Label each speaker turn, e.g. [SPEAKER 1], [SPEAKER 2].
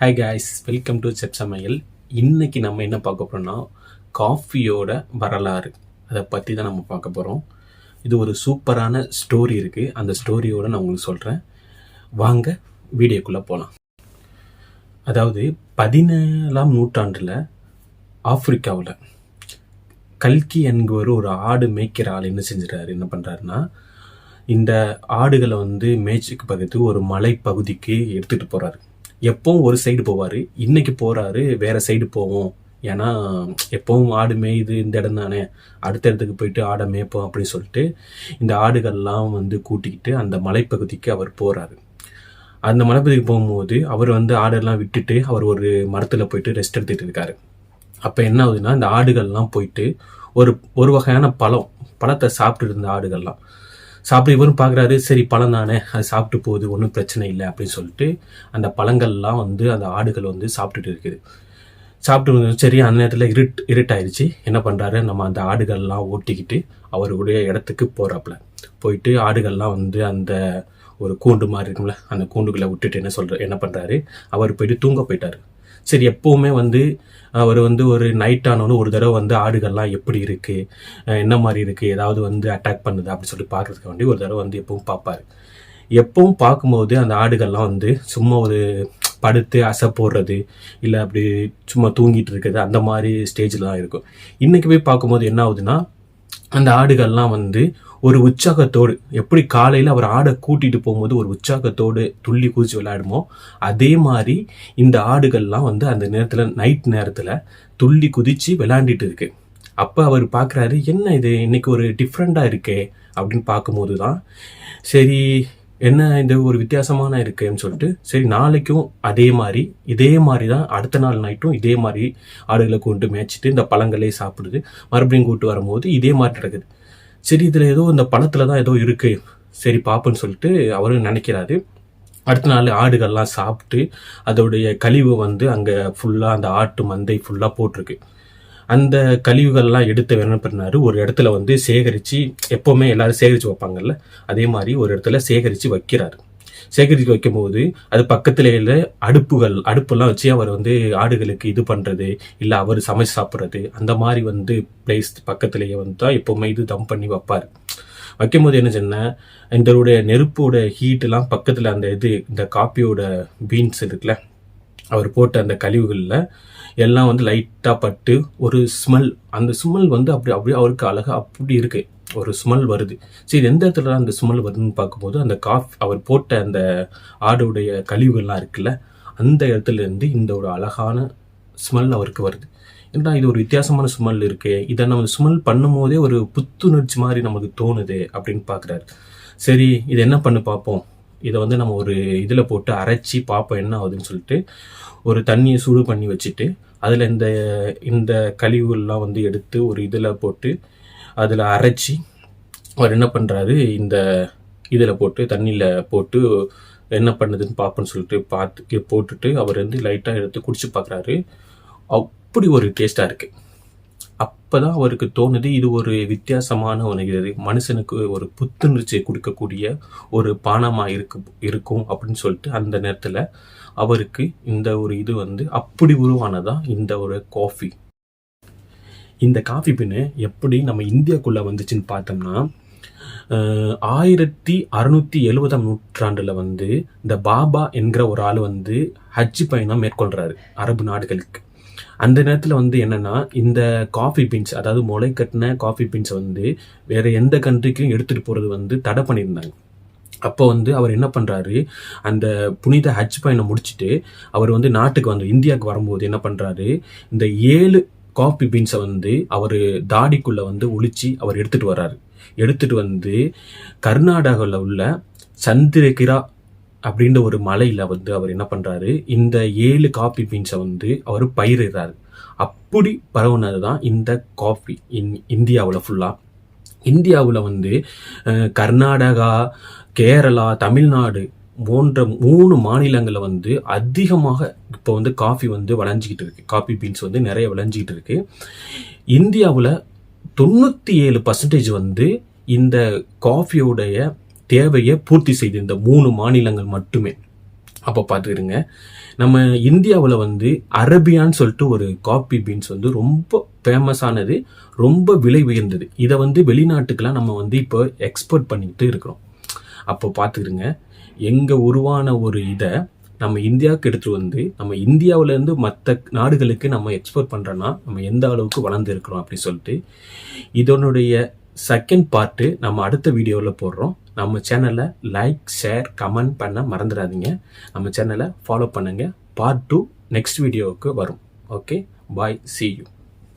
[SPEAKER 1] Hi guys welcome to chef சமையல் நம்ம என்ன பார்க்க போகிறோன்னா காஃபியோட வரலாறு. அதை பற்றி தான் நம்ம பார்க்க போகிறோம் இது ஒரு சூப்பரான ஸ்டோரி இருக்குது அந்த ஸ்டோரியோட நான் உங்களுக்கு சொல்கிறேன் வாங்க வீடியோக்குள்ளே போகலாம் அதாவது பதினேழாம் நூற்றாண்டில் ஆப்பிரிக்காவில் கல்கி என்கிற ஒரு ஆடு மேய்க்கிற ஆள் என்ன செஞ்சுறாரு என்ன பண்ணுறாருன்னா இந்த ஆடுகளை வந்து மேய்ச்சிக்கு பக்கத்து ஒரு மலை பகுதிக்கு எடுத்துகிட்டு போகிறாரு எப்பவும் ஒரு சைடு போவார். இன்னைக்கு போகிறாரு வேற சைடு போவோம். ஏன்னா எப்பவும் ஆடு மேயுது இந்த இடம் தானே. அடுத்த இடத்துக்கு போயிட்டு ஆடை மேய்ப்போம் அப்படின்னு சொல்லிட்டு இந்த ஆடுகள்லாம் வந்து கூட்டிக்கிட்டு அந்த மலைப்பகுதிக்கு அவர் போகிறாரு அந்த மலைப்பகுதிக்கு போகும்போது அவர் வந்து ஆடெல்லாம் விட்டுட்டு அவர் ஒரு மரத்தில் போயிட்டு ரெஸ்ட் எடுத்துகிட்டு இருக்காரு. அப்போ என்ன ஆகுதுன்னா இந்த ஆடுகள்லாம் போயிட்டு ஒரு ஒரு வகையான பழம் பழத்தை சாப்பிட்டு இருந்த ஆடுகள்லாம் சாப்பிட்டு இவரும் பார்க்குறாரு சரி பழம் தானே அது சாப்பிட்டு போகுது ஒன்றும் பிரச்சனை இல்லை அப்படின்னு சொல்லிட்டு அந்த பழங்கள்லாம் வந்து அந்த ஆடுகள் வந்து சாப்பிட்டுட்டு இருக்குது. சாப்பிட்டு சரி அந்த நேரத்தில் இருட் இருட்டாயிருச்சு. என்ன பண்ணுறாரு நம்ம அந்த ஆடுகள்லாம் ஓட்டிக்கிட்டு அவருடைய இடத்துக்கு போகிறாப்புல போயிட்டு ஆடுகள்லாம் வந்து அந்த ஒரு கூண்டு மாதிரி இருக்கும்ல அந்த கூண்டுக்குள்ளே விட்டுட்டு என்ன சொல்கிற என்ன பண்ணுறாரு அவர் போயிட்டு தூங்க போயிட்டார். சரி எப்போவுமே வந்து அவர் வந்து ஒரு நைட் ஆனோன்னு ஒரு தடவை வந்து ஆடுகள்லாம் எப்படி இருக்கு அஹ் என்ன மாதிரி இருக்கு ஏதாவது வந்து அட்டாக் பண்ணுது அப்படின்னு சொல்லி பார்க்கறதுக்கு வேண்டி ஒரு தடவை வந்து எப்பவும் பார்ப்பார். எப்பவும் பார்க்கும்போது அந்த ஆடுகள்லாம் வந்து சும்மா ஒரு படுத்து அசை போடுறது இல்லை அப்படி சும்மா தூங்கிட்டு இருக்கிறது அந்த மாதிரி ஸ்டேஜில் தான் இருக்கும். இன்னைக்கு போய் பார்க்கும்போது என்ன ஆகுதுன்னா அந்த ஆடுகள்லாம் வந்து ஒரு உற்சாகத்தோடு எப்படி காலையில் அவர் ஆடை கூட்டிட்டு போகும்போது ஒரு உற்சாகத்தோடு துள்ளி குதிச்சு விளையாடுமோ அதே மாதிரி இந்த ஆடுகள்லாம் வந்து அந்த நேரத்தில் நைட் நேரத்தில் துள்ளி குதிச்சு விளையாண்டுட்டு இருக்கு. அப்போ அவர் பார்க்குறாரு என்ன இது? இன்னைக்கு ஒரு டிஃப்ரெண்ட்டாக இருக்கே அப்படின்னு பார்க்கும்போது தான் சரி என்ன இந்த ஒரு வித்தியாசமான இருக்குன்னு சொல்லிட்டு சரி நாளைக்கும் அதே மாதிரி இதே மாதிரி தான் அடுத்த நாள் நைட்டும் இதே மாதிரி ஆடுகளை கொண்டு மேய்ச்சிட்டு இந்த பழங்களே சாப்பிடுது. மறுபடியும் கூட்டு வரும்போது இதே மாதிரி நடக்குது. சரி இதில் ஏதோ இந்த பழத்தில் தான் ஏதோ இருக்கு. சரி பார்ப்போன்னு சொல்லிட்டு அவரும் நினைக்கிறாரு. அடுத்த நாள் ஆடுகள்லாம் சாப்பிட்டு அதோடைய கழிவு வந்து அங்கே ஃபுல்லாக அந்த ஆட்டு மந்தை ஃபுல்லாக போட்டிருக்கு. அந்த கழிவுகள்லாம் எடுத்து என்ன பண்ணாரு? ஒரு இடத்துல வந்து சேகரித்து எப்போவுமே எல்லோரும் சேகரித்து வைப்பாங்கல்ல? அதே மாதிரி ஒரு இடத்துல சேகரித்து வைக்கிறாரு. சேகரித்து வைக்கும்போது அது பக்கத்துல அடுப்புகள் அடுப்பெல்லாம் வச்சு அவர் வந்து ஆடுகளுக்கு இது பண்றது இல்லை அவர் சமைச்சு சாப்பிட்றது அந்த மாதிரி வந்து பிளேஸ் பக்கத்துலேயே வந்து தான் எப்போவுமே இது தம் பண்ணி வைப்பார். வைக்கும்போது என்ன சொன்னேன் இதோடைய நெருப்போட ஹீட்டெல்லாம் பக்கத்தில் அந்த இது இந்த காப்பியோட பீன்ஸ் இருக்குல்ல அவர் போட்ட அந்த கழிவுகளில் எல்லாம் வந்து லைட்டாக பட்டு ஒரு ஸ்மெல் அந்த ஸ்மெல் வந்து அப்படி அப்படியே அவருக்கு அழகா அப்படி இருக்கு. ஒரு ஸ்மெல் வருது. சரி இது எந்த இடத்துல அந்த ஸ்மெல் வருதுன்னு பார்க்கும்போது அந்த காஃப் அவர் போட்ட அந்த ஆடுடைய கழிவுகள்லாம் இருக்குல்ல அந்த இடத்துல இருந்து இந்த ஒரு அழகான ஸ்மெல் அவருக்கு வருது. ஏன்னா இது ஒரு வித்தியாசமான ஸ்மெல் இருக்கே இதை நம்ம ஸ்மெல் பண்ணும்போதே ஒரு புத்துணர்ச்சி மாதிரி நமக்கு தோணுது அப்படின்னு பார்க்குறாரு. சரி இது என்ன பண்ணு பார்ப்போம். இதை வந்து நம்ம ஒரு இதில் போட்டு அரைச்சி பார்ப்போம் என்ன ஆகுதுன்னு சொல்லிட்டு ஒரு தண்ணியை சூடு பண்ணி வச்சுட்டு அதில் இந்த இந்த கழிவுகள்லாம் வந்து எடுத்து ஒரு இதில் போட்டு அதில் அரைச்சி அவர் என்ன பண்ணுறாரு இந்த இதில் போட்டு தண்ணியில் போட்டு என்ன பண்ணுதுன்னு பார்ப்போன்னு சொல்லிட்டு பார்த்து போட்டுட்டு அவர் வந்து லைட்டாக எடுத்து குடிச்சு பார்க்குறாரு அப்படி ஒரு டேஸ்ட்டாக இருக்குது அப்போ தான் அவருக்கு தோணுது இது ஒரு வித்தியாசமான ஒரு இது மனுஷனுக்கு ஒரு புத்துணர்ச்சியை கொடுக்கக்கூடிய ஒரு பானமாக இருக்கு இருக்கும் அப்படின்னு சொல்லிட்டு அந்த நேரத்தில் அவருக்கு இந்த ஒரு இது வந்து அப்படி உருவானதான் இந்த ஒரு காஃபி இந்த காஃபி பின்னு எப்படி நம்ம இந்தியாக்குள்ளே வந்துச்சுன்னு பார்த்தோம்னா ஆயிரத்தி அறுநூற்றி எழுபதாம் நூற்றாண்டில் வந்து இந்த பாபா என்கிற ஒரு ஆள் வந்து ஹஜ் பயணம் மேற்கொள்கிறாரு அரபு நாடுகளுக்கு. அந்த நேரத்தில் வந்து என்னென்னா இந்த காஃபி பீன்ஸ் அதாவது முளை கட்டின காஃபி பீன்ஸை வந்து வேறு எந்த கண்ட்ரிக்கும் எடுத்துட்டு போகிறது வந்து தடை பண்ணியிருந்தாங்க. அப்போ வந்து அவர் என்ன பண்ணுறாரு அந்த புனித ஹஜ் பயணம் முடிச்சுட்டு அவர் வந்து நாட்டுக்கு வந்து இந்தியாவுக்கு வரும்போது என்ன பண்ணுறாரு இந்த ஏழு காஃபி பீன்ஸை வந்து அவர் தாடிக்குள்ளே வந்து ஒழிச்சு அவர் எடுத்துகிட்டு வர்றாரு. எடுத்துகிட்டு வந்து கர்நாடகாவில் உள்ள சந்திரகிரா அப்படின்ற ஒரு மலையில் வந்து அவர் என்ன பண்ணுறாரு இந்த ஏழு காஃபி பீன்ஸை வந்து அவர் பயிரிடுறாரு. அப்படி பரவுனது தான் இந்த காஃபி இன் இந்தியாவில் ஃபுல்லாக இந்தியாவில் வந்து கர்நாடகா கேரளா தமிழ்நாடு போன்ற மூணு மாநிலங்களில் வந்து அதிகமாக இப்போ வந்து காஃபி வந்து விளைஞ்சிக்கிட்டு இருக்கு. காஃபி பீன்ஸ் வந்து நிறைய விளைஞ்சிக்கிட்டு இருக்கு. இந்தியாவில் தொண்ணூற்றி ஏழு பர்சன்டேஜ் வந்து இந்த காஃபியோடைய தேவையை பூர்த்தி செய்து இந்த மூணு மாநிலங்கள் மட்டுமே. அப்போ பார்த்துக்கிடுங்க நம்ம இந்தியாவில் வந்து அரபியான்னு சொல்லிட்டு ஒரு காஃபி பீன்ஸ் வந்து ரொம்ப ஃபேமஸானது ரொம்ப விலை உயர்ந்தது. இதை வந்து வெளிநாட்டுக்கெல்லாம் நம்ம வந்து இப்போ எக்ஸ்போர்ட் பண்ணிக்கிட்டு இருக்கிறோம். அப்போ பார்த்துக்கிடுங்க எங்கே உருவான ஒரு இதை நம்ம இந்தியாவுக்கு எடுத்துகிட்டு வந்து நம்ம இந்தியாவிலேருந்து மற்ற நாடுகளுக்கு நம்ம எக்ஸ்போர்ட் பண்ணுறோன்னா நம்ம எந்த அளவுக்கு வளர்ந்துருக்குறோம் அப்படின்னு சொல்லிட்டு இதனுடைய செகண்ட் பார்ட்டு நம்ம அடுத்த வீடியோவில் போடுறோம். நம்ம சேனலை லைக் ஷேர் கமெண்ட் பண்ண மறந்துடாதீங்க. நம்ம சேனலை ஃபாலோ பண்ணுங்கள் பார்ட் டூ நெக்ஸ்ட் வீடியோவுக்கு வரும். Okay bye C you